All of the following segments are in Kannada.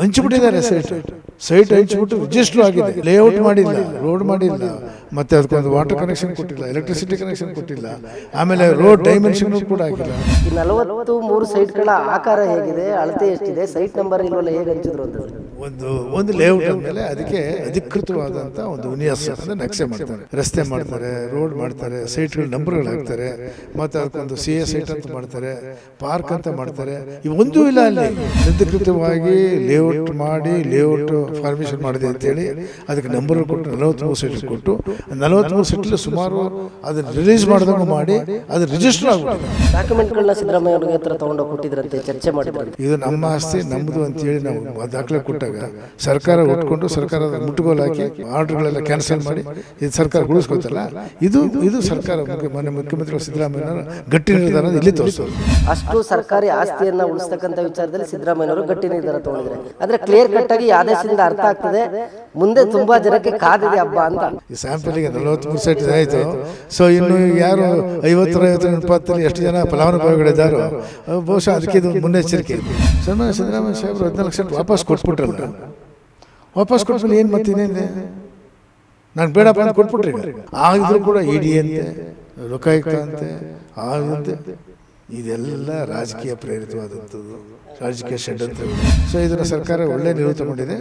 ಹಂಚಿಬಿಟ್ಟಿದ್ದಾರೆ ಸೈಟ್ ಸೈಟ್ ಹಂಚಿಬಿಟ್ಟು ರಿಜಿಸ್ಟರ್ ಆಗಿದೆ. ಲೇಔಟ್ ಮಾಡಿಲ್ಲ. ರೋಡ್ ಮಾಡಿಲ್ಲ. ಮತ್ತೆ ಅದಕ್ಕೊಂದು ವಾಟರ್ ಕನೆಕ್ಷನ್ ಕೊಟ್ಟಿಲ್ಲ. ಎಲೆಕ್ಟ್ರಿಸಿಟಿ ಕನೆಕ್ಷನ್ ಕೊಟ್ಟಿಲ್ಲ. ಆಮೇಲೆ ರೋಡ್ ಡೈಮೆನ್ಷನ್ ಕೂಡ ಆಗಿಲ್ಲ. ಈ ನಲವತ್ತು ಮೂರು ಸೈಟ್ಗಳ ಆಕಾರ ಹೇಗಿದೆ ಅಳತೆ ಎಷ್ಟಿದೆ ಸೈಟ್ ನಂಬರ್ ಇಲ್ವಲ್ಲ ಹೇಗೆ ಹಂಚಿದ್ರು ಅಂತ. ಒಂದು ಒಂದು ಲೇಔಟ್ ಮೇಲೆ ಅದಕ್ಕೆ ಅಧಿಕೃತವಾದಂಥ ಒಂದು ವಿನ್ಯಾಸ ಅಂದ್ರೆ ನಕ್ಷೆ ಮಾಡ್ತಾರೆ. ರಸ್ತೆ ಮಾಡ್ತಾರೆ ರೋಡ್ ಮಾಡ್ತಾರೆ ಸೈಟ್ಗಳ ನಂಬರ್ಗಳು ಹಾಕ್ತಾರೆ ಮತ್ತು ಅದಕ್ಕೊಂದು ಸಿ ಎ ಸೈಟ್ ಅಂತ ಮಾಡ್ತಾರೆ ಪಾರ್ಕ್ ಅಂತ ಮಾಡ್ತಾರೆ. ಇವೊಂದೂ ಇಲ್ಲ ಅಲ್ಲಿ. ಅಧಿಕೃತವಾಗಿ ಲೇಔಟ್ ಮಾಡಿ ಲೇಔಟ್ ಫಾರ್ಮೇಷನ್ ಮಾಡಿದೆ ಅಂತೇಳಿ ಅದಕ್ಕೆ ನಂಬರ್ ಕೊಟ್ಟು ನಲವತ್ತ್ಮೂರು ಸೀಟ್ ಕೊಟ್ಟು ನಲವತ್ತ್ಮೂರು ಸೀಟ್ ಸುಮಾರು ಅದನ್ನು ರಿಲೀಸ್ ಮಾಡಿದಂಗೆ ಮಾಡಿ ಅದು ರಿಜಿಸ್ಟರ್ ಆಗುತ್ತೆ. ಡಾಕ್ಯುಮೆಂಟ್ಗಳನ್ನ ಸಿದ್ದರಾಮಯ್ಯ ಅವ್ರಿಗೆ ಹತ್ರ ತಗೊಂಡೋಗಿ ಕೊಟ್ಟಿದ್ರಂತೆ ಚರ್ಚೆ ಮಾಡಿದ್ರಂತೆ. ಇದು ನಮ್ಮ ಆಸ್ತಿ ನಮ್ಮದು ಅಂತೇಳಿ ನಾವು ದಾಖಲೆ ಕೊಟ್ಟಾಗ ಸರ್ಕಾರ ಒಟ್ಕೊಂಡು ಸರ್ಕಾರದ ಮುಟ್ಟುಗೋಲು ಹಾಕಿ ಆರ್ಡರ್ಗಳೆಲ್ಲ ಕ್ಯಾನ್ಸಲ್ ಮಾಡಿ ಇದು ಸರ್ಕಾರ ಉಳಿಸ್ಕೊತಲ್ಲ? ಇದು ಇದು ಸರ್ಕಾರ ಮಾನ್ಯ ಮುಖ್ಯಮಂತ್ರಿ ಸಿದ್ದರಾಮಯ್ಯ ಗಟ್ಟಿ ನಿರ್ಧಾರ ಇಲ್ಲಿ ತೋರಿಸೋದು ಅಷ್ಟು ಸರ್ಕಾರಿ ಆಸ್ತಿಯನ್ನ ಉಳಿಸ್ತಕ್ಕಂಥ ವಿಚಾರದಲ್ಲಿ ಸಿದ್ದರಾಮಯ್ಯನವರು ಗಟ್ಟಿ ನಿರ್ಧಾರ ತಗೊಂಡಿದ್ದಾರೆ. ಅಂದ್ರೆ ಕ್ಲಿಯರ್ ಕಟ್ ಆಗಿ ಆದೇಶದಿಂದ ಅರ್ಥ ಆಗ್ತದೆ. ಮುಂದೆ ತುಂಬಾ ಜನಕ್ಕೆ ಕಾದಿದೆ ಹಬ್ಬ ಅಂತ. ಈ ಸ್ಯಾಂಪಲಿಗೆ ನಲವತ್ತ್ಮೂರು ಸೈಟ್ ಆಯಿತು. ಸೊ ಇನ್ನು ಯಾರು ಐವತ್ತರ ಐವತ್ತರ ಇಪ್ಪತ್ತಲ್ಲಿ ಎಷ್ಟು ಜನ ಫಲಾನುಭವಿಗಳಿದ್ದಾರೋ ಬಹುಶಃ ಅದಕ್ಕೆ ಇದು ಮುನ್ನೆಚ್ಚರಿಕೆ. ಸನ್ಮಾನ್ಯ ಸಿದ್ದರಾಮಯ್ಯ ಸಾಹೇಬರು ಹದಿನಾಲ್ಕು ಸೈಟ್ ವಾಪಸ್ ಕೊಟ್ಬಿಟ್ರಲ್ಲ. ವಾಪಸ್ ಕೊಟ್ಮೇಲೆ ಏನು ಮತ್ತೆ ಇನ್ನೇನಿದೆ ನಾನು ಬೇಡ ಅಂತ ಕೊಟ್ಬಿಟ್ರಿ. ಆಗಿದ್ರು ಕೂಡ ಇಡಿ ಡಿ ಅಂತೆ ಲೋಕಾಯುಕ್ತ ಅಂತೆ ಆಗಂತೆ ಇದೆಲ್ಲ ರಾಜಕೀಯ ಪ್ರೇರಿತವಾದಂಥದ್ದು ರಾಜಕೀಯ ಷಡ್ಯಂತ್ರ. ಅಂತ ಸೊ ಇದನ್ನು ಸರ್ಕಾರ ಒಳ್ಳೆ ನಿಲುವು ತಗೊಂಡಿದೆ.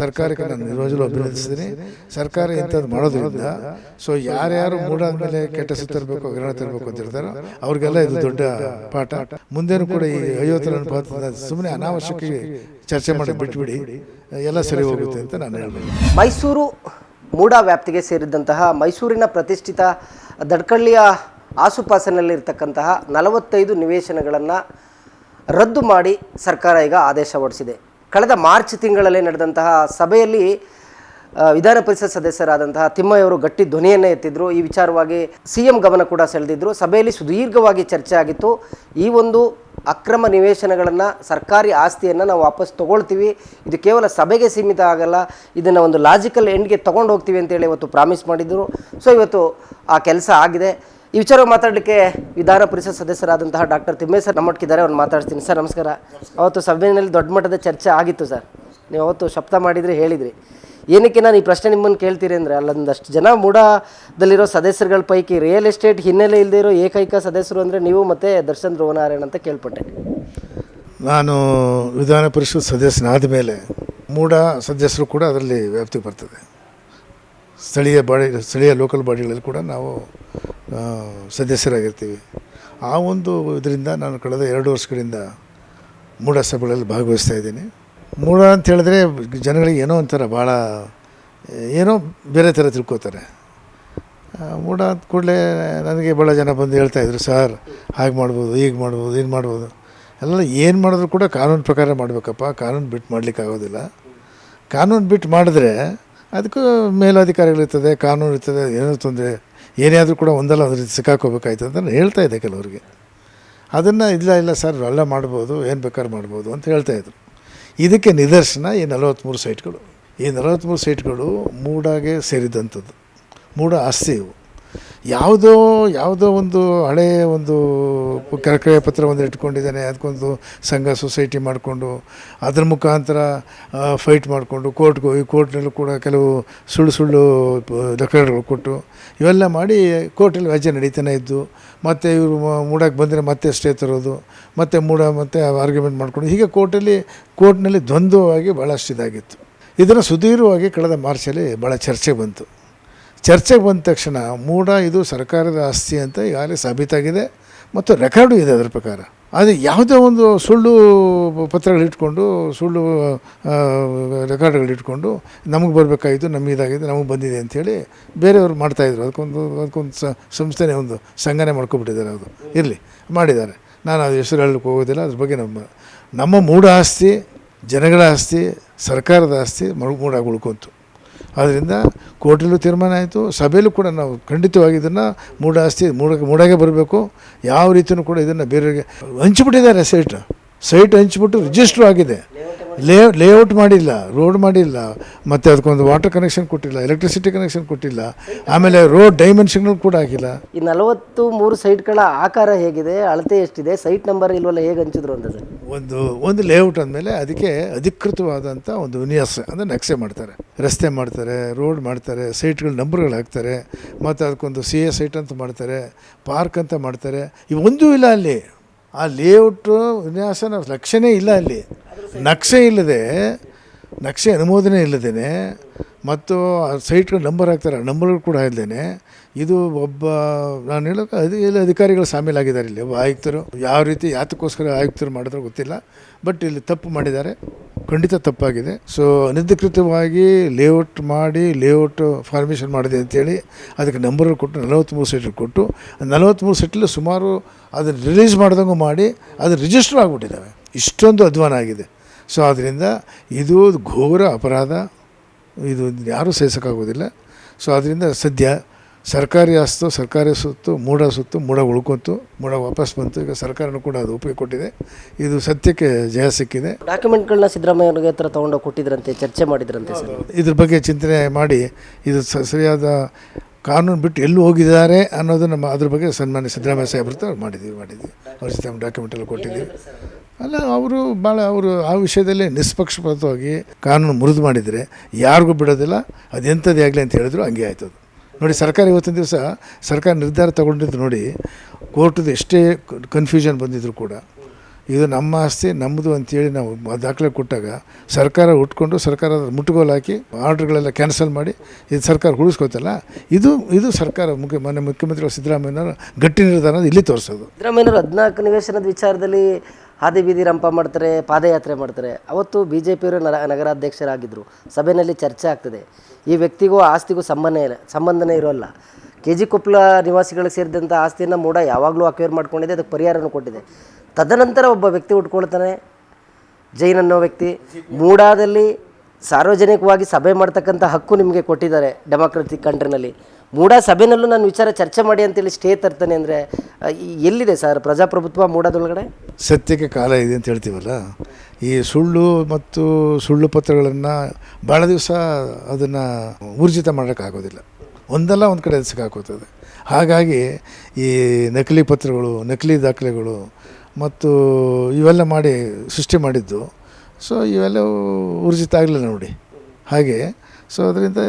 ಸರ್ಕಾರಕ್ಕೆ ನಾನು ನಿರ್ವಹಿಸಲು ಅಭಿನಂದಿಸ್ತೀನಿ. ಸರ್ಕಾರ ಇಂಥದ್ದು ಮಾಡೋದ್ರಿಂದ ಸೊ ಯಾರ್ಯಾರು ಮೂಡಾದ್ಮೇಲೆ ಕೆಟ್ಟ ಸುತ್ತಿರಬೇಕು ತರಬೇಕು ಅಗ್ರಹಣ ತರಬೇಕು ಅಂತ ಹೇಳ್ತಾರೋ ಅವ್ರಿಗೆಲ್ಲ ಇದು ದೊಡ್ಡ ಪಾಠ. ಮುಂದೇನು ಕೂಡ ಈ ಐವತ್ತರ ಅನುಪಾತ ಸುಮ್ಮನೆ ಅನಾವಶ್ಯಕ ಚರ್ಚೆ ಮಾಡಿ ಬಿಟ್ಬಿಡಿ. ಎಲ್ಲ ಸರಿ ಹೋಗುತ್ತೆ ಅಂತ ನಾನು ಹೇಳ್ಬೇಕು. ಮೈಸೂರು ಮೂಡಾ ವ್ಯಾಪ್ತಿಗೆ ಸೇರಿದಂತಹ ಮೈಸೂರಿನ ಪ್ರತಿಷ್ಠಿತ ದಡ್ಕಳ್ಳಿಯ ಆಸುಪಾಸಿನಲ್ಲಿರ್ತಕ್ಕಂತಹ ನಲವತ್ತೈದು ನಿವೇಶನಗಳನ್ನು ರದ್ದು ಮಾಡಿ ಸರ್ಕಾರ ಈಗ ಆದೇಶ ಹೊರಡಿಸಿದೆ. ಕಳೆದ ಮಾರ್ಚ್ ತಿಂಗಳಲ್ಲಿ ನಡೆದಂತಹ ಸಭೆಯಲ್ಲಿ ವಿಧಾನ ಪರಿಷತ್ ಸದಸ್ಯರಾದಂತಹ ತಿಮ್ಮಯ್ಯವರು ಗಟ್ಟಿ ಧ್ವನಿಯನ್ನೇ ಎತ್ತಿದ್ರು. ಈ ವಿಚಾರವಾಗಿ ಸಿ ಎಂ ಗಮನ ಕೂಡ ಸೆಳೆದಿದ್ರು. ಸಭೆಯಲ್ಲಿ ಸುದೀರ್ಘವಾಗಿ ಚರ್ಚೆ ಆಗಿತ್ತು. ಈ ಒಂದು ಅಕ್ರಮ ನಿವೇಶನಗಳನ್ನು, ಸರ್ಕಾರಿ ಆಸ್ತಿಯನ್ನು ನಾವು ವಾಪಸ್ ತೊಗೊಳ್ತೀವಿ. ಇದು ಕೇವಲ ಸಭೆಗೆ ಸೀಮಿತ ಆಗಲ್ಲ, ಇದನ್ನು ಒಂದು ಲಾಜಿಕಲ್ ಎಂಡ್ಗೆ ತೊಗೊಂಡು ಹೋಗ್ತೀವಿ ಅಂತೇಳಿ ಇವತ್ತು ಪ್ರಾಮಿಸ್ ಮಾಡಿದ್ರು. ಸೊ ಇವತ್ತು ಆ ಕೆಲಸ ಆಗಿದೆ. ಈ ವಿಚಾರ ಮಾತಾಡಲಿಕ್ಕೆ ವಿಧಾನ ಪರಿಷತ್ ಸದಸ್ಯರಾದಂತಹ ಡಾಕ್ಟರ್ ತಿಮ್ಮೇಶ್ ಸರ್ ನಮ್ಮೊಟ್ಟಿದ್ದಾರೆ ಅವ್ರು ಮಾತಾಡ್ತೀನಿ ಸರ್, ನಮಸ್ಕಾರ. ಅವತ್ತು ಸಭೆಯಲ್ಲಿ ದೊಡ್ಡ ಮಟ್ಟದ ಚರ್ಚೆ ಆಗಿತ್ತು ಸರ್. ನೀವು ಅವತ್ತು ಶಬ್ದ ಮಾಡಿದ್ರಿ ಹೇಳಿದ್ರಿ. ಏನಕ್ಕೆ ನಾನು ಈ ಪ್ರಶ್ನೆ ನಿಮ್ಮನ್ನು ಕೇಳ್ತೀರಿ ಅಂದರೆ, ಅಲ್ಲೊಂದಷ್ಟು ಜನ ಮೂಡದಲ್ಲಿರೋ ಸದಸ್ಯರುಗಳ ಪೈಕಿ ರಿಯಲ್ ಎಸ್ಟೇಟ್ ಹಿನ್ನೆಲೆ ಇಲ್ಲದೆ ಇರೋ ಏಕೈಕ ಸದಸ್ಯರು ಅಂದರೆ ನೀವು ಮತ್ತು ದರ್ಶನ್ ಧ್ರುವನಾರಾಯಣ ಅಂತ ಕೇಳ್ಪಟ್ಟೆ. ನಾನು ವಿಧಾನ ಪರಿಷತ್ ಸದಸ್ಯನಾದ ಮೇಲೆ ಮೂಡ ಸದಸ್ಯರು ಕೂಡ ಅದರಲ್ಲಿ ವ್ಯಾಪ್ತಿ ಬರ್ತದೆ. ಸ್ಥಳೀಯ ಬಾಡಿ, ಸ್ಥಳೀಯ ಲೋಕಲ್ ಬಾಡಿಗಳಲ್ಲಿ ಕೂಡ ನಾವು ಸದಸ್ಯರಾಗಿರ್ತೀವಿ. ಆ ಒಂದು ಇದರಿಂದ ನಾನು ಕಳೆದ ಎರಡು ವರ್ಷಗಳಿಂದ ಮೂಢ ಸಭೆಗಳಲ್ಲಿ ಭಾಗವಹಿಸ್ತಾ ಇದ್ದೀನಿ. ಮೂಢ ಅಂತ ಹೇಳಿದ್ರೆ ಜನಗಳಿಗೆ ಏನೋ ಒಂಥರ ಭಾಳ, ಏನೋ ಬೇರೆ ಥರ ತಿಳ್ಕೊತಾರೆ. ಮೂಢ ಅಂತ ಕೂಡಲೇ ನನಗೆ ಭಾಳ ಜನ ಬಂದು ಹೇಳ್ತಾಯಿದ್ರು ಸರ್, ಹಾಗೆ ಮಾಡ್ಬೋದು, ಹೀಗೆ ಮಾಡ್ಬೋದು ಏನು ಮಾಡ್ಬೋದು. ಎಲ್ಲ ಏನು ಮಾಡಿದ್ರು ಕೂಡ ಕಾನೂನು ಪ್ರಕಾರ ಮಾಡಬೇಕಪ್ಪ, ಕಾನೂನು ಬಿಟ್ಟು ಮಾಡಲಿಕ್ಕೆ ಆಗೋದಿಲ್ಲ. ಕಾನೂನು ಬಿಟ್ಟು ಮಾಡಿದ್ರೆ ಅದಕ್ಕೂ ಮೇಲಧಿಕಾರಿಗಳಿರ್ತದೆ, ಕಾನೂನು ಇರ್ತದೆ, ಏನೋ ತೊಂದರೆ, ಏನೇ ಆದರೂ ಕೂಡ ಒಂದಲ್ಲ ಒಂದು ರೀತಿ ಸಿಕ್ಕಾಕೋಬೇಕಾಯ್ತು ಅಂತ ಹೇಳ್ತಾ ಇದೆ ಕೆಲವರಿಗೆ. ಅದನ್ನು ಇಲ್ಲ ಇಲ್ಲ ಸರ್ ಎಲ್ಲ ಮಾಡ್ಬೋದು, ಏನು ಬೇಕಾದ್ರೂ ಮಾಡ್ಬೋದು ಅಂತ ಹೇಳ್ತಾಯಿದ್ರು ಇದಕ್ಕೆ ನಿದರ್ಶನ ಈ ನಲವತ್ತ್ಮೂರು ಸೈಟ್ಗಳು. ಈ ನಲವತ್ತ್ಮೂರು ಸೈಟ್ಗಳು ಮೂಡಾಗೆ ಸೇರಿದಂಥದ್ದು. ಮೂಡ ಆಸ್ತಿ ಇವು. ಯಾವುದೋ ಯಾವುದೋ ಒಂದು ಹಳೆಯ ಒಂದು ಕರಕರೆ ಪತ್ರ ಒಂದು ಇಟ್ಕೊಂಡಿದ್ದಾನೆ ಅದಕ್ಕೊಂದು ಸಂಘ ಸೊಸೈಟಿ ಮಾಡಿಕೊಂಡು, ಅದ್ರ ಮುಖಾಂತರ ಫೈಟ್ ಮಾಡಿಕೊಂಡು, ಕೋರ್ಟ್ಗೆ ಹೋಗಿ, ಕೋರ್ಟ್ನಲ್ಲೂ ಕೂಡ ಕೆಲವು ಸುಳ್ಳು ಸುಳ್ಳು ರೆಕಾರ್ಡ್ಗಳು ಕೊಟ್ಟು, ಇವೆಲ್ಲ ಮಾಡಿ ಕೋರ್ಟಲ್ಲಿ ವ್ಯಾಜ್ಯ ನಡೀತಾನೆ ಇದ್ದು, ಮತ್ತು ಇವರು ಮೂಡಕ್ಕೆ ಬಂದರೆ ಮತ್ತೆ ಸ್ಟೇ ತರೋದು, ಮತ್ತು ಮೂಡ, ಮತ್ತೆ ಆರ್ಗ್ಯುಮೆಂಟ್ ಮಾಡಿಕೊಂಡು, ಹೀಗೆ ಕೋರ್ಟಲ್ಲಿ, ಕೋರ್ಟ್ನಲ್ಲಿ ದ್ವಂದ್ವವಾಗಿ ಭಾಳಷ್ಟು ಇದಾಗಿತ್ತು ಇದನ್ನು ಸುದೀರ್ಘವಾಗಿ ಕಳೆದ ಮಾರ್ಚಲ್ಲಿ ಭಾಳ ಚರ್ಚೆ ಬಂತು. ಚರ್ಚೆಗೆ ಬಂದ ತಕ್ಷಣ ಮೂಡ, ಇದು ಸರ್ಕಾರದ ಆಸ್ತಿ ಅಂತ ಈಗಾಗಲೇ ಸಾಬೀತಾಗಿದೆ. ಮತ್ತು ರೆಕಾರ್ಡು ಇದೆ ಅದರ ಪ್ರಕಾರ. ಅದು ಯಾವುದೇ ಒಂದು ಸುಳ್ಳು ಪತ್ರಗಳಿಟ್ಕೊಂಡು ಸುಳ್ಳು ರೆಕಾರ್ಡ್ಗಳಿಟ್ಕೊಂಡು ನಮಗೆ ಬರಬೇಕಾಯಿತು ನಮಗೆ ಇದಾಗಿದೆ, ನಮಗೆ ಬಂದಿದೆ ಅಂಥೇಳಿ ಬೇರೆಯವರು ಮಾಡ್ತಾಯಿದ್ರು ಅದಕ್ಕೊಂದು ಅದಕ್ಕೊಂದು ಸಂಸ್ಥೆನೇ ಒಂದು ಸಂಘನೆ ಮಾಡ್ಕೊಬಿಟ್ಟಿದ್ದಾರೆ ಅದು ಇರಲಿ, ಮಾಡಿದ್ದಾರೆ. ನಾನು ಅದು ಹೆಸರು ಹೇಳಲಿಕ್ಕೆ ಹೋಗೋದಿಲ್ಲ. ಅದ್ರ ಬಗ್ಗೆ ನಮ್ಮ ನಮ್ಮ ಮೂಡ ಆಸ್ತಿ, ಜನಗಳ ಆಸ್ತಿ, ಸರ್ಕಾರದ ಆಸ್ತಿ ಮರು ಮೂಡಾಗಿ ಉಳ್ಕೊಂತು ಆದ್ದರಿಂದ ಕೋರ್ಟಲ್ಲೂ ತೀರ್ಮಾನ ಆಯಿತು. ಸಭೆಯಲ್ಲೂ ಕೂಡ ನಾವು ಖಂಡಿತವಾಗಿ ಇದನ್ನು ಮೂಡ ಆಸ್ತಿ, ಮೂಡ, ಮೂಡಾಗೆ ಬರಬೇಕು. ಯಾವ ರೀತಿಯೂ ಕೂಡ ಇದನ್ನು ಬೇರೆಯವರಿಗೆ ಹಂಚಿಬಿಟ್ಟಿದ್ದಾರೆ ಸೈಟ್. ಸೈಟ್ ಹಂಚಿಬಿಟ್ಟು ರಿಜಿಸ್ಟ್ರು ಆಗಿದೆ. ಲೇ ಲೇಔಟ್ ಮಾಡಿಲ್ಲ ರೋಡ್ ಮಾಡಿಲ್ಲ ಮತ್ತು ಅದಕ್ಕೊಂದು ವಾಟರ್ ಕನೆಕ್ಷನ್ ಕೊಟ್ಟಿಲ್ಲ ಎಲೆಕ್ಟ್ರಿಸಿಟಿ ಕನೆಕ್ಷನ್ ಕೊಟ್ಟಿಲ್ಲ ಆಮೇಲೆ ರೋಡ್ ಡೈಮೆನ್ಷನ್ಗಳು ಕೂಡ ಆಗಿಲ್ಲ. ಈ ನಲವತ್ತು ಮೂರು ಸೈಟ್ಗಳ ಆಕಾರ ಹೇಗಿದೆ ಅಳತೆ ಎಷ್ಟಿದೆ ಸೈಟ್ ನಂಬರ್ ಇಲ್ವಲ್ಲ ಹೇಗೆ ಹಂಚಿದ್ರು ಅಂತ ಸರ್ ಒಂದು ಒಂದು ಲೇಔಟ್ ಅಂದಮೇಲೆ ಅದಕ್ಕೆ ಅಧಿಕೃತವಾದಂಥ ಒಂದು ವಿನ್ಯಾಸ ಅಂದರೆ ನಕ್ಷೆ ಮಾಡ್ತಾರೆ. ರಸ್ತೆ ಮಾಡ್ತಾರೆ ರೋಡ್ ಮಾಡ್ತಾರೆ ಸೈಟ್ಗಳ ನಂಬರ್ಗಳು ಹಾಕ್ತಾರೆ ಮತ್ತು ಅದಕ್ಕೊಂದು ಸಿ ಎ ಸೈಟ್ ಅಂತ ಮಾಡ್ತಾರೆ ಪಾರ್ಕ್ ಅಂತ ಮಾಡ್ತಾರೆ. ಇವೊಂದೂ ಇಲ್ಲ ಅಲ್ಲಿ. ಆ ಲೇಔಟು ವಿನ್ಯಾಸನ ಲಕ್ಷಣೇ ಇಲ್ಲ ಅಲ್ಲಿ. ನಕ್ಷೆ ಇಲ್ಲದೆ, ನಕ್ಷೆ ಅನುಮೋದನೆ ಇಲ್ಲದೇ ಮತ್ತು ಆ ಸೈಟ್ಗಳ ನಂಬರ್ ಹಾಕ್ತಾರೆ, ಆ ನಂಬರ್ಗಳು ಕೂಡ ಇಲ್ಲದೇ ಇದು ಒಬ್ಬ, ನಾನು ಹೇಳೋಕೆ ಅದು ಇಲ್ಲಿ ಅಧಿಕಾರಿಗಳು ಸಾಮೀಲಾಗಿದ್ದಾರೆ ಇಲ್ಲಿ ಒಬ್ಬ ಆಯುಕ್ತರು. ಯಾವ ರೀತಿ ಯಾತಕ್ಕೋಸ್ಕರ ಆಯುಕ್ತರು ಮಾಡಿದ್ರು ಗೊತ್ತಿಲ್ಲ ಬಟ್ ಇಲ್ಲಿ ತಪ್ಪು ಮಾಡಿದ್ದಾರೆ, ಖಂಡಿತ ತಪ್ಪಾಗಿದೆ. ಸೊ ಅನಧಿಕೃತವಾಗಿ ಲೇಔಟ್ ಮಾಡಿ ಲೇಔಟ್ ಫಾರ್ಮೇಷನ್ ಮಾಡಿದೆ ಅಂತೇಳಿ, ಅದಕ್ಕೆ ನಂಬರ್ ಕೊಟ್ಟು ನಲವತ್ತ್ಮೂರು ಸೆಟ್ಲ್ ಕೊಟ್ಟು ನಲವತ್ತ್ಮೂರು ಸೆಟ್ಲ್ ಸುಮಾರು ಅದನ್ನು ರಿಲೀಸ್ ಮಾಡ್ದಂಗೂ ಮಾಡಿ, ಅದು ರಿಜಿಸ್ಟರ್ ಆಗಿಬಿಟ್ಟಿದ್ದಾವೆ. ಇಷ್ಟೊಂದು ಅಧ್ವಾನ ಆಗಿದೆ. ಸೊ ಆದ್ದರಿಂದ ಇದು ಘೋರ ಅಪರಾಧ. ಇದು ಯಾರೂ ಸಹಿಸೋಕ್ಕಾಗೋದಿಲ್ಲ. ಸೊ ಅದರಿಂದ ಸದ್ಯ ಸರ್ಕಾರಿ ಆಸ್ತು ಸರ್ಕಾರಿ ಸುತ್ತು ಮೂಢ ಸುತ್ತು ಮೂಢ ಉಳ್ಕೊತು ಮೂಢ ವಾಪಸ್ ಬಂತು. ಈಗ ಸರ್ಕಾರನೂ ಕೂಡ ಅದು ಒಪ್ಪಿಗೆ ಕೊಟ್ಟಿದೆ. ಇದು ಸತ್ಯಕ್ಕೆ ಜಯ ಸಿಕ್ಕಿದೆ. ಡಾಕ್ಯುಮೆಂಟ್ಗಳನ್ನ ಸಿದ್ದರಾಮಯ್ಯ ಹತ್ರ ತೊಗೊಂಡೋಗಿ ಕೊಟ್ಟಿದ್ರಂತೆ ಚರ್ಚೆ ಮಾಡಿದ್ರಂತೆ ಸರ್? ಇದ್ರ ಬಗ್ಗೆ ಚಿಂತನೆ ಮಾಡಿ ಇದು ಸರಿಯಾದ ಕಾನೂನು ಬಿಟ್ಟು ಎಲ್ಲೂ ಹೋಗಿದ್ದಾರೆ ಅನ್ನೋದು ನಮ್ಮ ಅದ್ರ ಬಗ್ಗೆ ಸನ್ಮಾನ್ಯ ಸಿದ್ದರಾಮಯ್ಯ ಸಾಹೇಬ್ರ ಮಾಡಿದ್ವಿ ಮಾಡಿದ್ದೀವಿ ಮಾಡಿದ್ದೀವಿ. ಅವ್ರ ಜೊತೆ ನಮ್ಮ ಡಾಕ್ಯುಮೆಂಟ್ ಎಲ್ಲ ಕೊಟ್ಟಿದ್ದೀವಿ. ಅಲ್ಲ, ಅವರು ಭಾಳ ಅವರು ಆ ವಿಷಯದಲ್ಲಿ ನಿಷ್ಪಕ್ಷಪಾತವಾಗಿ ಕಾನೂನು ಮುರಿದು ಮಾಡಿದರೆ ಯಾರಿಗೂ ಬಿಡೋದಿಲ್ಲ, ಅದೆಂಥದ್ದೇ ಆಗಲಿ ಅಂತ ಹೇಳಿದ್ರು ಹಂಗೆ ಆಯ್ತು ನೋಡಿ, ಸರ್ಕಾರ ಇವತ್ತಿನ ದಿವಸ ಸರ್ಕಾರ ನಿರ್ಧಾರ ತಗೊಂಡಿದ್ದು ನೋಡಿ, ಕೋರ್ಟದ ಎಷ್ಟೇ ಕನ್ಫ್ಯೂಷನ್ ಬಂದಿದ್ರು ಕೂಡ, ಇದು ನಮ್ಮ ಆಸ್ತಿ, ನಮ್ಮದು ಅಂತೇಳಿ ನಾವು ದಾಖಲೆ ಕೊಟ್ಟಾಗ ಸರ್ಕಾರ ಉಟ್ಕೊಂಡು ಸರ್ಕಾರ ಮುಟ್ಟುಗೋಲು ಹಾಕಿ ಆರ್ಡ್ರ್ಗಳೆಲ್ಲ ಕ್ಯಾನ್ಸಲ್ ಮಾಡಿ ಇದು ಸರ್ಕಾರ ಉಳಿಸ್ಕೊತಲ್ಲ, ಇದು ಇದು ಸರ್ಕಾರ ಮುಖ್ಯ ಮೊನ್ನೆ ಮುಖ್ಯಮಂತ್ರಿಗಳು ಸಿದ್ದರಾಮಯ್ಯನವರು ಗಟ್ಟಿ ನಿರ್ಧಾರ ಇಲ್ಲಿ ತೋರಿಸೋದು. ಸಿದ್ದರಾಮಯ್ಯನವರು ಹದಿನಾಲ್ಕು ನಿವೇಶನದ ವಿಚಾರದಲ್ಲಿ ಹಾದಿ ಬೀದಿ ರಂಪ ಮಾಡ್ತಾರೆ, ಪಾದಯಾತ್ರೆ ಮಾಡ್ತಾರೆ. ಅವತ್ತು ಬಿ ಜೆ ಪಿಯವರು ನಗರಾಧ್ಯಕ್ಷರಾಗಿದ್ದರು ಸಭೆಯಲ್ಲಿ ಚರ್ಚೆ ಆಗ್ತದೆ. ಈ ವ್ಯಕ್ತಿಗೂ ಆಸ್ತಿಗೂ ಸಂಬಂಧ ಇಲ್ಲ, ಸಂಬಂಧನೇ ಇರೋಲ್ಲ. ಕೆ ಜಿ ಕೊಪ್ಪಳ ನಿವಾಸಿಗಳಿಗೆ ಸೇರಿದಂಥ ಆಸ್ತಿಯನ್ನು ಮೂಡ ಯಾವಾಗಲೂ ಅಕ್ವೇರ್ ಮಾಡ್ಕೊಂಡಿದೆ, ಅದಕ್ಕೆ ಪರಿಹಾರನೂ ಕೊಟ್ಟಿದೆ. ತದನಂತರ ಒಬ್ಬ ವ್ಯಕ್ತಿ ಉಟ್ಕೊಳ್ತಾನೆ ಜೈನ್ ಅನ್ನೋ ವ್ಯಕ್ತಿ. ಮೂಡಾದಲ್ಲಿ ಸಾರ್ವಜನಿಕವಾಗಿ ಸಭೆ ಮಾಡ್ತಕ್ಕಂಥ ಹಕ್ಕು ನಿಮಗೆ ಕೊಟ್ಟಿದ್ದಾರೆ ಡೆಮಾಕ್ರೆಟಿಕ್ ಕಂಟ್ರಿನಲ್ಲಿ. ಮೂಡ ಸಭೆನಲ್ಲೂ ನಾನು ವಿಚಾರ ಚರ್ಚೆ ಮಾಡಿ ಅಂತೇಳಿ ಸ್ಟೇ ತರ್ತಾನೆ ಅಂದರೆ ಎಲ್ಲಿದೆ ಸರ್ ಪ್ರಜಾಪ್ರಭುತ್ವ ಮೂಡಾದೊಳಗಡೆ? ಸತ್ಯಕ್ಕೆ ಕಾಲ ಇದೆ ಅಂತ ಹೇಳ್ತೀವಲ್ಲ, ಈ ಸುಳ್ಳು ಮತ್ತು ಸುಳ್ಳು ಪತ್ರಗಳನ್ನು ಭಾಳ ದಿವಸ ಅದನ್ನು ಊರ್ಜಿತ ಮಾಡೋಕ್ಕಾಗೋದಿಲ್ಲ ಒಂದಲ್ಲ ಒಂದು ಕಡೆ ಸಿಕ್ಕಾಕೋತದೆ ಹಾಗಾಗಿ ಈ ನಕಲಿ ಪತ್ರಗಳು, ನಕಲಿ ದಾಖಲೆಗಳು ಮತ್ತು ಇವೆಲ್ಲ ಮಾಡಿ ಸೃಷ್ಟಿ ಮಾಡಿದ್ದು, ಸೊ ಇವೆಲ್ಲವೂ ಊರ್ಜಿತ ಆಗಲಿಲ್ಲ ನೋಡಿ. ಹಾಗೆ, ಸೊ ಅದರಿಂದ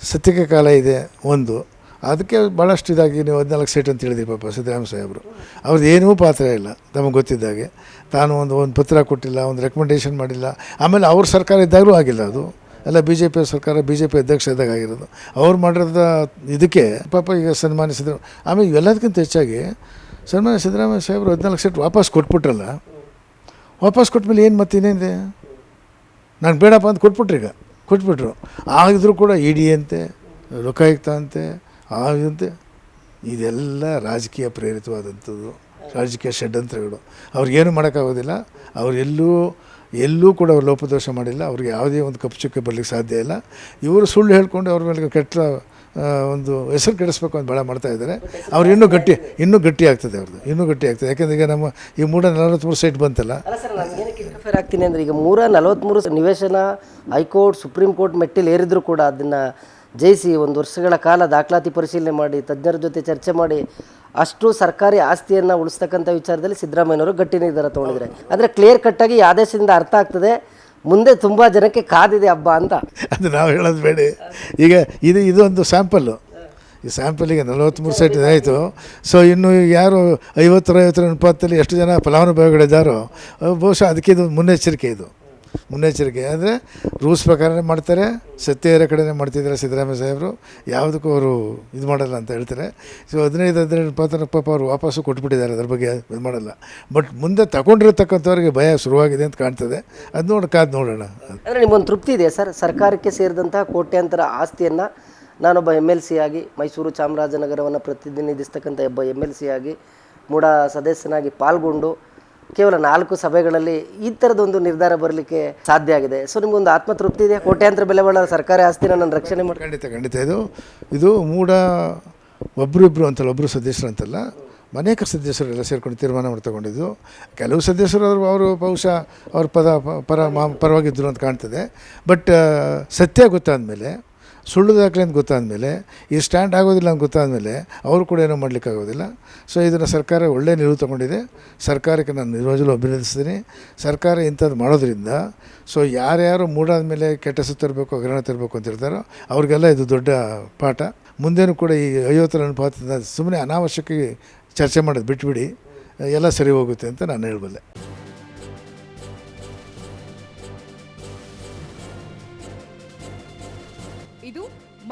ಸತ್ಯಕ್ಕೆ ಕಾಲ ಇದೆ ಒಂದು. ಅದಕ್ಕೆ ಭಾಳಷ್ಟು ಇದಾಗಿ ನೀವು ಹದಿನಾಲ್ಕು ಸೀಟ್ ಅಂತ ಹೇಳಿದ್ರಿ ಪಾಪ ಸಿದ್ದರಾಮ ಸಾಹೇಬರು. ಅವ್ರದ್ದು ಏನೂ ಪಾತ್ರ ಇಲ್ಲ ನಮಗೆ ಗೊತ್ತಿದ್ದಾಗೆ. ತಾನು ಒಂದು ಒಂದು ಪತ್ರ ಕೊಟ್ಟಿಲ್ಲ, ಒಂದು ರೆಕಮೆಂಡೇಷನ್ ಮಾಡಿಲ್ಲ. ಆಮೇಲೆ ಅವ್ರ ಸರ್ಕಾರ ಇದ್ದಾಗಲೂ ಆಗಿಲ್ಲ ಅದು. ಎಲ್ಲ ಬಿ ಜೆ ಪಿ ಸರ್ಕಾರ ಬಿ ಜೆ ಪಿ ಅಧ್ಯಕ್ಷ ಇದ್ದಾಗ ಆಗಿರೋದು. ಅವ್ರು ಮಾಡಿರೋದ ಇದಕ್ಕೆ ಪಾಪ ಈಗ ಸನ್ಮಾನ್ಯ ಸಿದ್ದರಾಮ ಆಮೇಲೆ ಇವೆಲ್ಲದಕ್ಕಿಂತ ಹೆಚ್ಚಾಗಿ ಸನ್ಮಾನ್ಯ ಸಿದ್ದರಾಮಯ್ಯ ಸಾಹೇಬರು ಹದಿನಾಲ್ಕು ಸೀಟ್ ವಾಪಸ್ ಕೊಟ್ಬಿಟ್ರಲ್ಲ. ವಾಪಸ್ ಕೊಟ್ಮೇಲೆ ಏನು ಮತ್ತೆ ಇನ್ನೇನಿದೆ? ನಾನು ಬೇಡಪ್ಪ ಅಂತ ಕೊಟ್ಬಿಟ್ರು ಈಗ. ಕೊಟ್ಬಿಟ್ರು. ಆಗಿದ್ರು ಕೂಡ ಇ ಡಿ ಅಂತೆ, ಲೋಕಾಯುಕ್ತ ಅಂತೆ ಆಗಂತೆ ಇದೆಲ್ಲ ರಾಜಕೀಯ ಪ್ರೇರಿತವಾದಂಥದ್ದು, ರಾಜಕೀಯ ಷಡ್ಯಂತ್ರಗಳು. ಅವ್ರಿಗೇನು ಮಾಡೋಕ್ಕಾಗೋದಿಲ್ಲ ಅವ್ರು ಎಲ್ಲೂ ಎಲ್ಲೂ ಕೂಡ ಅವ್ರು ಲೋಪದೋಷ ಮಾಡಿಲ್ಲ, ಅವ್ರಿಗೆ ಯಾವುದೇ ಒಂದು ಕಪ್ಪು ಚುಕ್ಕೆ ಬರಲಿಕ್ಕೆ ಸಾಧ್ಯ ಇಲ್ಲ. ಇವರು ಸುಳ್ಳು ಹೇಳ್ಕೊಂಡು ಅವ್ರ ಮೇಲೆ ಕೆಟ್ಟ ಒಂದು ಹೆಸರು ಕೆಡಿಸ್ಬೇಕು ಅಂತ ಭಾಳ ಮಾಡ್ತಾ ಇದ್ದಾರೆ. ಅವ್ರು ಇನ್ನೂ ಗಟ್ಟಿ ಇನ್ನೂ ಗಟ್ಟಿ ಆಗ್ತದೆ ಅವ್ರದ್ದು, ಇನ್ನೂ ಗಟ್ಟಿ ಆಗ್ತದೆ. ಯಾಕೆಂದ್ರೆ ಈಗ ನಮ್ಮ ಈ ಮೂರ ನಲವತ್ತ್ಮೂರು ಸೈಟ್ ಬಂತಲ್ಲ. ಆಗ್ತೀನಿ ಅಂದರೆ ಈಗ ಮೂರ ನಲವತ್ತ್ಮೂರು ನಿವೇಶನ ಹೈಕೋರ್ಟ್, ಸುಪ್ರೀಂ ಕೋರ್ಟ್ ಮೆಟ್ಟಿಲು ಏರಿದ್ರು ಕೂಡ ಅದನ್ನು ಜಯಿಸಿ ಒಂದು ವರ್ಷಗಳ ಕಾಲ ದಾಖಲಾತಿ ಪರಿಶೀಲನೆ ಮಾಡಿ, ತಜ್ಞರ ಜೊತೆ ಚರ್ಚೆ ಮಾಡಿ, ಅಷ್ಟು ಸರ್ಕಾರಿ ಆಸ್ತಿಯನ್ನು ಉಳಿಸ್ತಕ್ಕಂಥ ವಿಚಾರದಲ್ಲಿ ಸಿದ್ದರಾಮಯ್ಯನವರು ಗಟ್ಟಿ ನಿರ್ಧಾರ ತೊಗೊಂಡಿದ್ದಾರೆ. ಅಂದರೆ ಕ್ಲಿಯರ್ ಕಟ್ಟಾಗಿ ಈ ಆದೇಶದಿಂದ ಅರ್ಥ ಆಗ್ತದೆ, ಮುಂದೆ ತುಂಬ ಜನಕ್ಕೆ ಕಾದಿದೆ ಹಬ್ಬ ಅಂತ. ಅದು ನಾವು ಹೇಳೋದು ಬೇಡಿ. ಈಗ ಇದು, ಇದೊಂದು ಸ್ಯಾಂಪಲ್ಲು ಈ ಸ್ಯಾಂಪಲಿಗೆ ನಲವತ್ತ್ಮೂರು ಸೆಟ್ ಇದಾಯಿತು ಸೊ ಇನ್ನು ಯಾರು ಐವತ್ತರ ಐವತ್ತರ ಅನುಪಾತದಲ್ಲಿ ಎಷ್ಟು ಜನ ಫಲಾನುಭವಿಗಳಿದ್ದಾರೋ, ಬಹುಶಃ ಅದಕ್ಕೆ ಇದು ಮುನ್ನೆಚ್ಚರಿಕೆ ಇದು. ಮುನ್ನೆಚ್ಚರಿಕೆ. ಅಂದರೆ ರೂಲ್ಸ್ ಪ್ರಕಾರನೇ ಮಾಡ್ತಾರೆ. ಸತ್ಯರ ಕಡೆನೇ ಮಾಡ್ತಿದ್ದಾರೆ ಸಿದ್ದರಾಮಯ್ಯ ಸಾಹೇಬರು. ಯಾವುದಕ್ಕೂ ಅವರು ಇದು ಮಾಡಲ್ಲ ಅಂತ ಹೇಳ್ತಾರೆ. ಸೊ ಹದಿನೈದು ಹದಿನೈದು ಪಾತ್ರ ಪಾಪ ಅವರು ವಾಪಸ್ಸು ಕೊಟ್ಬಿಟ್ಟಿದ್ದಾರೆ ಅದ್ರ ಬಗ್ಗೆ ಇದು ಮಾಡಲ್ಲ. ಬಟ್ ಮುಂದೆ ತಗೊಂಡಿರ್ತಕ್ಕಂಥವ್ರಿಗೆ ಭಯ ಶುರುವಾಗಿದೆ ಅಂತ ಕಾಣ್ತದೆ. ಅದು ನೋಡಿ, ಕಾದು ನೋಡೋಣ. ಅಂದರೆ ನಿಮ್ಮೊಂದು ತೃಪ್ತಿ ಇದೆ ಸರ್? ಸರ್ಕಾರಕ್ಕೆ ಸೇರಿದಂತಹ ಕೋಟ್ಯಾಂತರ ಆಸ್ತಿಯನ್ನು ನಾನೊಬ್ಬ ಎಂ ಎಲ್ ಸಿ ಆಗಿ ಮೈಸೂರು ಚಾಮರಾಜನಗರವನ್ನು ಪ್ರತಿನಿಧಿಸ್ತಕ್ಕಂಥ ಒಬ್ಬ ಎಂ ಎಲ್ ಸಿ ಆಗಿ ಮೂಡ ಸದಸ್ಯನಾಗಿ ಪಾಲ್ಗೊಂಡು ಕೇವಲ ನಾಲ್ಕು ಸಭೆಗಳಲ್ಲಿ ಈ ಥರದೊಂದು ನಿರ್ಧಾರ ಬರಲಿಕ್ಕೆ ಸಾಧ್ಯ ಆಗಿದೆ. ಸೊ ನಿಮ್ಗೊಂದು ಆತ್ಮತೃಪ್ತಿ ಇದೆ? ಕೋಟ್ಯಾಂತರ ಬೆಲೆ ಬಾಳ ಸರ್ಕಾರಿ ಆಸ್ತಿನ ನನ್ನ ರಕ್ಷಣೆ ಮಾಡಿ ಖಂಡಿತ ಖಂಡಿತ. ಇದು ಇದು ಮೂಡ ಒಬ್ಬರು ಇಬ್ಬರು ಅಂತಲ್ಲ ಒಬ್ಬರು ಸದಸ್ಯರು ಅಂತಲ್ಲ ಅನೇಕ ಸದಸ್ಯರೆಲ್ಲ ಸೇರ್ಕೊಂಡು ತೀರ್ಮಾನ ಮಾಡಿ ತಗೊಂಡಿದ್ದು. ಕೆಲವು ಸದಸ್ಯರು ಅವರು ಅವರು ಬಹುಶಃ ಅವ್ರ ಪದ ಪರ ಪರವಾಗಿದ್ದರು ಅಂತ ಕಾಣ್ತದೆ. ಬಟ್ ಸತ್ಯ ಗೊತ್ತಾದ ಮೇಲೆ ಸುಳ್ಳು ದಾಖಲೆ ಅಂತ ಗೊತ್ತಾದ ಮೇಲೆ ಈ ಸ್ಟ್ಯಾಂಡ್ ಆಗೋದಿಲ್ಲ ಅಂತ ಗೊತ್ತಾದ ಮೇಲೆ ಅವರು ಕೂಡ ಏನೂ ಮಾಡಲಿಕ್ಕಾಗೋದಿಲ್ಲ. ಸೊ, ಇದನ್ನು ಸರ್ಕಾರ ಒಳ್ಳೆಯ ನಿಲುವು ತಗೊಂಡಿದೆ. ಸರ್ಕಾರಕ್ಕೆ ನಾನು ನಿಜವಾಗಲೂ ಅಭಿನಂದಿಸ್ತೀನಿ. ಸರ್ಕಾರ ಇಂಥದ್ದು ಮಾಡೋದ್ರಿಂದ, ಸೊ, ಯಾರ್ಯಾರು ಮೂಡಾದ ಮೇಲೆ ಕೆಟ್ಟ ತರಬೇಕು, ಹಗರಣ ತರಬೇಕು ಅಂತ ಇರ್ತಾರೋ ಅವ್ರಿಗೆಲ್ಲ ಇದು ದೊಡ್ಡ ಪಾಠ. ಮುಂದೇನು ಕೂಡ ಈ ಐವತ್ತರ ಅನುಪಾತದಿಂದ ಸುಮ್ಮನೆ ಅನಾವಶ್ಯಕ ಚರ್ಚೆ ಮಾಡೋದು ಬಿಟ್ಬಿಡಿ. ಎಲ್ಲ ಸರಿ ಹೋಗುತ್ತೆ ಅಂತ ನಾನು ಹೇಳಬಲ್ಲೆ.